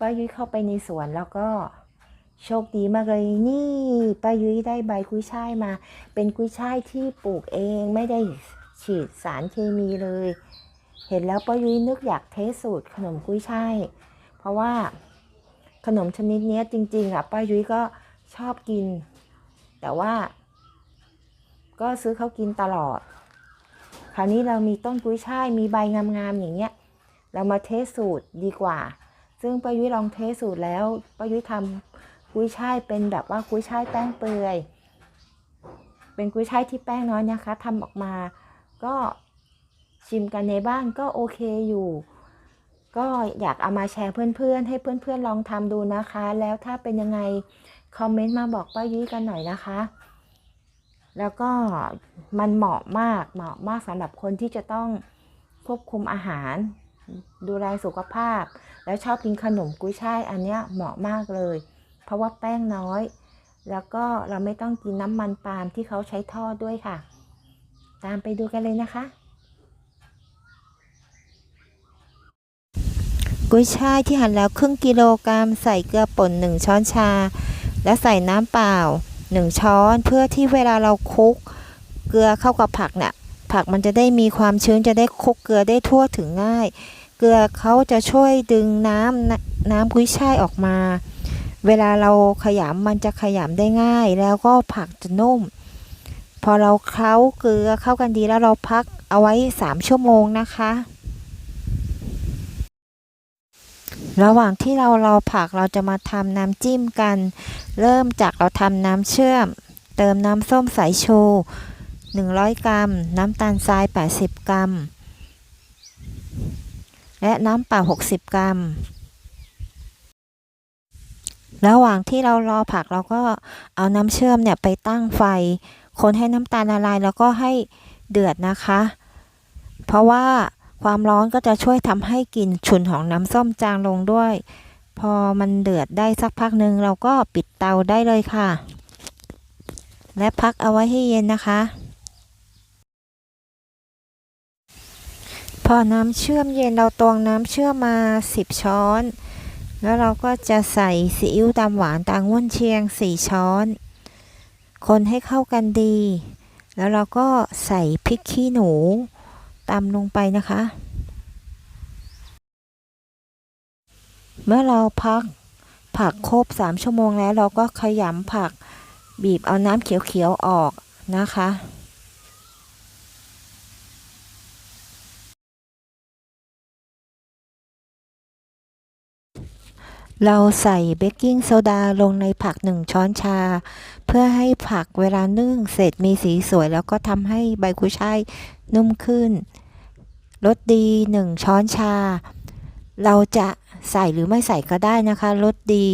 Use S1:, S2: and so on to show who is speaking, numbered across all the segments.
S1: ป้ายุ้ยเข้าไปในสวนแล้วก็โชคดีมากเลยนี่ป้ายุ้ยได้ใบกุ้ยช่ายมา เป็นกุ้ยช่ายที่ปลูกเองไม่ได้ฉีดสารเคมีเลย เห็นแล้วป้ายุ้ยนึกอยากเทสสูตรขนมกุ้ยช่ายเพราะว่าขนมชนิดนี้จริงๆอะป้ายุ้ยก็ชอบกิน แต่ว่า ก็ซื้อเขากินตลอด คราวนี้เรามีต้นกุ้ยช่ายมีใบงามๆอย่างเงี้ย เรามาเทสสูตรดีกว่า ซึ่งป้ายุ้ยลองเทสสูตรแล้วป้ายุ้ยทำกุ้ยช่ายเป็นแบบว่ากุ้ยช่ายแป้งเปื่อย เป็นกุ้ยช่ายที่แป้งน้อยนะคะทำออกมา ก็ชิมกันในบ้านก็โอเคอยู่ ก็อยากเอามาแชร์เพื่อนๆ ให้เพื่อนๆลองทำดูนะคะ แล้วถ้าเป็นยังไงคอมเมนต์มาบอกป้ายุ้ยกันหน่อยนะคะ แล้วก็มันเหมาะมากเหมาะมากสำหรับคนที่จะต้องควบคุมอาหาร ดูแลสุขภาพ แล้วชอบกินขนมกุ้ยช่ายอันเนี้ยเหมาะมากเลย เพราะว่าแป้งน้อย แล้วก็เราไม่ต้องกินน้ำมันปาล์มที่เขาใช้ทอดด้วยค่ะ ตามไปดูกันเลยนะคะ กุ้ยช่ายที่หั่นแล้วครึ่งกิโลกรัมใส่เกลือป่นหนึ่งช้อนชา และใส่น้ำเปล่าหนึ่งช้อนเพื่อที่เวลาเราคลุกเกลือเข้ากับผักเนี่ยผักมันจะได้มีความชื้นจะได้คลุกเกลือได้ทั่วถึงง่าย เกลือเขาจะช่วยดึงน้ำน้ำกุ้ยช่ายออกมา เวลาเราขยำมันจะขยำได้ง่าย แล้วก็ผักจะนุ่ม พอเราเคล้าเกลือเข้ากันดีแล้วเราพักเอาไว้ 3 ชั่วโมงนะคะ ระหว่างที่เรารอผักเราจะมาทำน้ำจิ้มกัน เริ่มจากเราทำน้ำเชื่อม เติมน้ำส้มสายชู100 กรัม น้ำตาลทราย 80 กรัม และน้ำเปล่า 60 กรัม ระหว่างที่เรารอผักเราก็เอาน้ำเชื่อมเนี่ยไปตั้งไฟ คนให้น้ำตาลละลายแล้วก็ให้เดือดนะคะ เพราะว่าความร้อนก็จะช่วยทำให้กลิ่นฉุนของน้ำส้มจางลงด้วย พอมันเดือดได้สักพักหนึ่งเราก็ปิดเตาได้เลยค่ะ และพักเอาไว้ให้เย็นนะคะ พอน้ำเชื่อมเย็นเราตวงน้ำเชื่อมมา 10 ช้อน แล้วเราก็จะใส่ซีอิ๊วดำหวานตางว่นเชียง 4 ช้อน คนให้เข้ากันดี แล้วเราก็ใส่พริกขี้หนูตำลงไปนะคะ เมื่อเราพักผักครบ 3 ชั่วโมงแล้วเราก็ขยำผักบีบเอาน้ำเขียวๆออกนะคะ เราใส่เบกกิ้งโซดาลงในผักหนึ่งช้อนชา เพื่อให้ผักเวลานึ่งเสร็จมีสีสวย แล้วก็ทำให้ใบกุยช่ายนุ่มขึ้นรสดีหนึ่งช้อนชา เราจะใส่หรือไม่ใส่ก็ได้นะคะรสดี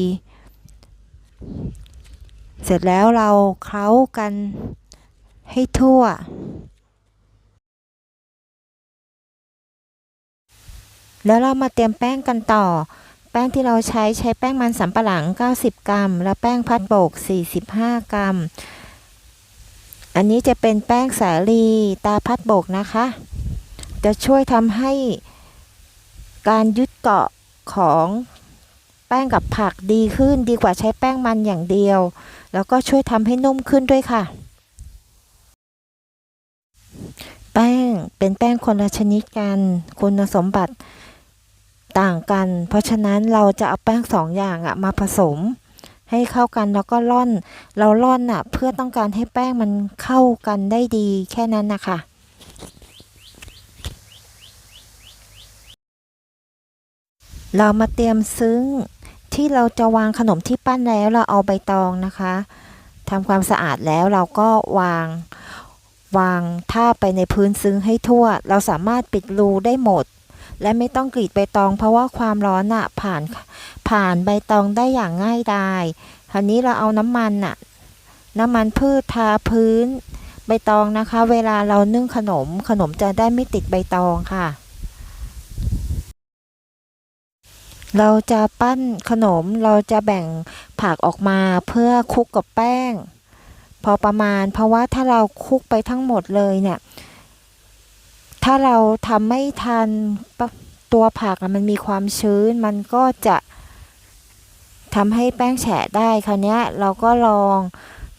S1: เสร็จแล้วเราเคล้ากันให้ทั่ว แล้วเรามาเตรียมแป้งกันต่อ แป้งที่เราใช้ใช้แป้งมันสำปะหลัง 90 กรัม และแป้งพัดโบก 45 กรัม อันนี้จะเป็นแป้งสาลีตาพัดโบกนะคะ จะช่วยทำให้การยึดเกาะของแป้งกับผักดีขึ้นดีกว่าใช้แป้งมันอย่างเดียว แล้วก็ช่วยทำให้นุ่มขึ้นด้วยค่ะ แป้งเป็นแป้งคนละชนิดกัน คุณสมบัติ ต่างกัน เพราะฉะนั้นเราจะเอาแป้งสองอย่างอะมาผสม ให้เข้ากันแล้วก็ร่อน เราร่อนอะเพื่อต้องการให้แป้งมันเข้ากันได้ดีแค่นั้นนะคะเรามาเตรียมซึ้งที่เราจะวางขนมที่ปั้นแล้วเราเอาใบตองนะคะทำความสะอาดแล้วเราก็วางวางท่าไปในพื้นซึ้งให้ทั่ว เราสามารถปิดรูได้หมด และไม่ต้องกรีดใบตอง เพราะว่าความร้อนอะผ่านผ่านใบตองได้อย่างง่ายดายคราวนี้เราเอาน้ำมันอะน้ำมันพืชทาพื้น ใบตองนะคะ เวลาเรานึ่งขนม ขนมจะได้ไม่ติดใบตองค่ะ เราจะปั้นขนมเราจะแบ่งผักออกมาเพื่อคลุกกับแป้ง พอประมาณเพราะว่าถ้าเราคลุกไปทั้งหมดเลยเนี่ย ถ้าเราทำไม่ทันตัวผักมันมีความชื้น มันก็จะทำให้แป้งแฉะได้คราวนี้เราก็ลอง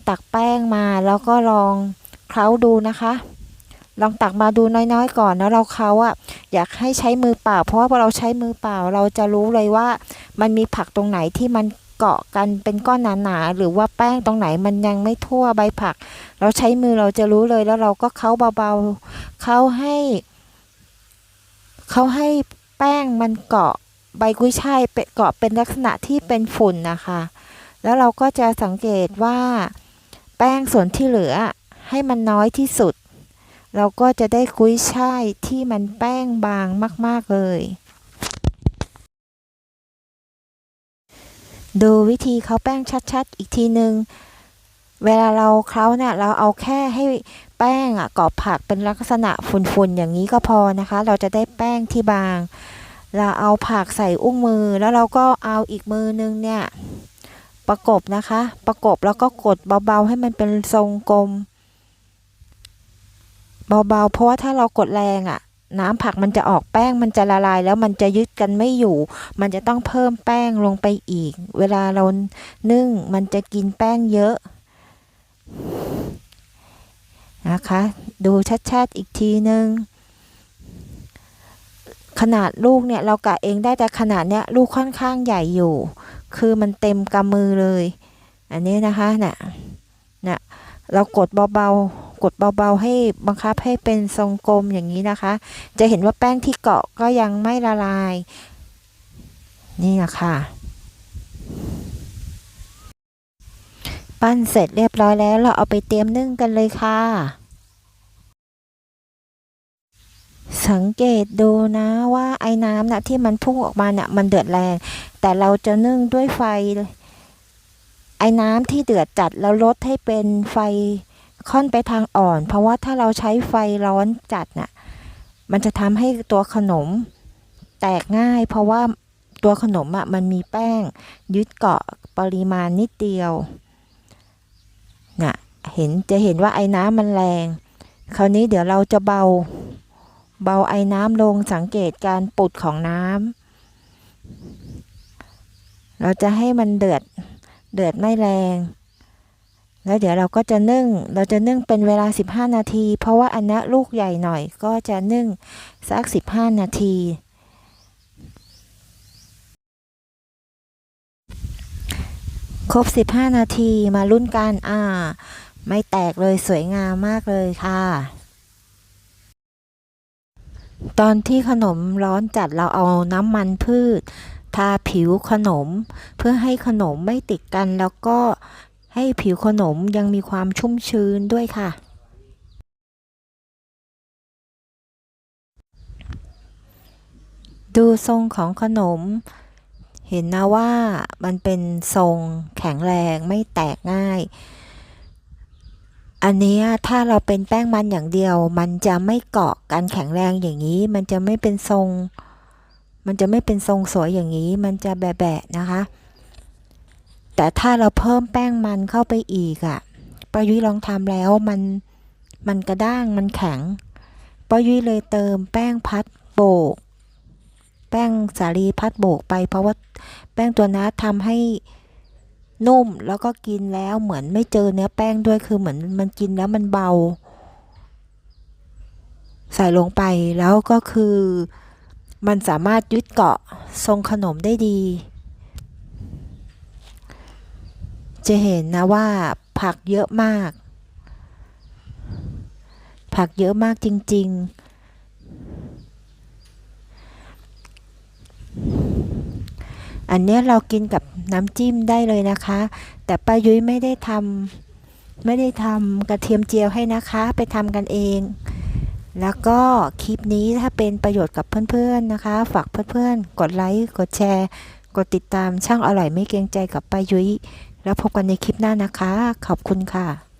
S1: ตักแป้งมาแล้วก็ลองเคล้าดูนะคะ ลองตักมาดูน้อยๆ ก่อนแล้วเราเคล้าอะอยากให้ใช้มือเปล่า เพราะว่าพอเราใช้มือเปล่า เราจะรู้เลยว่ามันมีผักตรงไหนที่มัน เกาะกันเป็นก้อนหนาๆหรือว่าแป้งตรงไหนมันยังไม่ทั่วใบผัก เราใช้มือเราจะรู้เลยแล้วเราก็เค้าเบาๆเค้าให้เค้าให้แป้งมันเกาะใบกุ้ยช่ายเป็นเกาะเป็นลักษณะที่เป็นฝุ่นนะคะ แล้วเราก็จะสังเกตว่า แป้งส่วนที่เหลือให้มันน้อยที่สุด เราก็จะได้กุ้ยช่ายที่มันแป้งบางมาก ๆเลย ดูวิธีเขาแป้งชัด ๆ อีกทีหนึงเวลาเราเคล้าเนี่ยเราเอาแค่ให้แป้งอะเกาะผักเป็นลักษณะฝุ่นๆอย่างนี้ก็พอนะคะ เราจะได้แป้งที่บาง เราเอาผักใส่อุ้งมือ แล้วเราก็เอาอีกมือนึงเนี่ย ประกบนะคะ ประกบแล้วก็กดเบาๆให้มันเป็นทรงกลม เบาๆเพราะว่าถ้าเรากดแรงอะ่ะ น้ำผักมันจะออกแป้งมันจะละลาย แล้วมันจะยึดกันไม่อยู่ มันจะต้องเพิ่มแป้งลงไปอีก เวลาเรานึ่งมันจะกินแป้งเยอะนะคะ ดูชัดๆอีกทีนึงขนาดลูกเนี่ยเรากะเองได้แต่ขนาดเนี้ยลูกค่อนข้างใหญ่อยู่ คือมันเต็มกำมือเลย อันนี้นะคะน่ะน่ะเรากดเบา กดเบาๆ ให้บังคับให้เป็นทรงกลมอย่างนี้นะคะ จะเห็นว่าแป้งที่เกาะก็ยังไม่ละลาย นี่นะคะปั้นเสร็จเรียบร้อยแล้วเราเอาไปเตรียมนึ่งกันเลยค่ะ สังเกตดูนะว่าไอ้น้ำนะที่มันพุ่งออกมาเนี่ยมันเดือดแรง แต่เราจะนึ่งด้วยไฟ ไอ้น้ำที่เดือดจัดแล้วลดให้เป็นไฟ ค่อนไปทางอ่อน เพราะว่าถ้าเราใช้ไฟร้อนจัดน่ะมันจะทำให้ตัวขนมแตกง่าย เพราะว่าตัวขนมอะมันมีแป้ง ยึดเกาะปริมาณนิดเดียวน่ะเห็นจะเห็นว่าไอ้น้ำมันแรง คราวนี้เดี๋ยวเราจะเบาเบาไอ้น้ำลงสังเกตการปุดของน้ำเราจะให้มันเดือดเดือดไม่แรง แล้วเดี๋ยวเราก็จะนึ่ง เราจะนึ่งเป็นเวลา 15 นาที เพราะว่าอันนี้ลูกใหญ่หน่อยก็จะนึ่งสัก 15 นาที ครบ 15 นาทีมารุ่นกันอ่า ไม่แตกเลยสวยงามมากเลยค่ะ ตอนที่ขนมร้อนจัดเราเอาน้ำมันพืช ทาผิวขนม เพื่อให้ขนมไม่ติดกันแล้วก็ ให้ผิวขนมยังมีความชุ่มชื้นด้วยค่ะ ดูทรงของขนม เห็นนะว่ามันเป็นทรงแข็งแรงไม่แตกง่าย อันนี้ถ้าเราเป็นแป้งมันอย่างเดียว มันจะไม่เกาะกันแข็งแรงอย่างนี้ มันจะไม่เป็นทรง มันจะไม่เป็นทรงสวยอย่างนี้ มันจะแบะๆนะคะ แต่ถ้าเราเพิ่มแป้งมันเข้าไปอีกอะ่ะป้ายุ้ยลองทำแล้วมันมันกระด้างมันแข็งป้ายุ้ยเลยเติมแป้งพัดโบก แป้งสาลีพัดโบกไป เพราะว่าแป้งตัวนั้นทำให้นุ่มแล้วก็กินแล้วเหมือนไม่เจอเนื้อแป้งด้วยคือเหมือนมันกินแล้วมันเบา ใส่ลงไปแล้วก็คือ มันสามารถยึดเกาะทรงขนมได้ดี จะเห็นนะว่าผักเยอะมาก ผักเยอะมากจริง ๆ อันนี้เรากินกับน้ำจิ้มได้เลยนะคะ แต่ป้ายุ้ยไม่ได้ทำไม่ได้ทำกระเทียมเจียวให้นะคะ ไปทำกันเอง แล้วก็คลิปนี้ถ้าเป็นประโยชน์กับเพื่อนๆนะคะ ฝากเพื่อนๆ กดไลค์ กดแชร์ กดติดตามช่างอร่อยไม่เกรงใจกับป้ายุ้ย แล้วพบกันในคลิปหน้านะคะ ขอบคุณค่ะ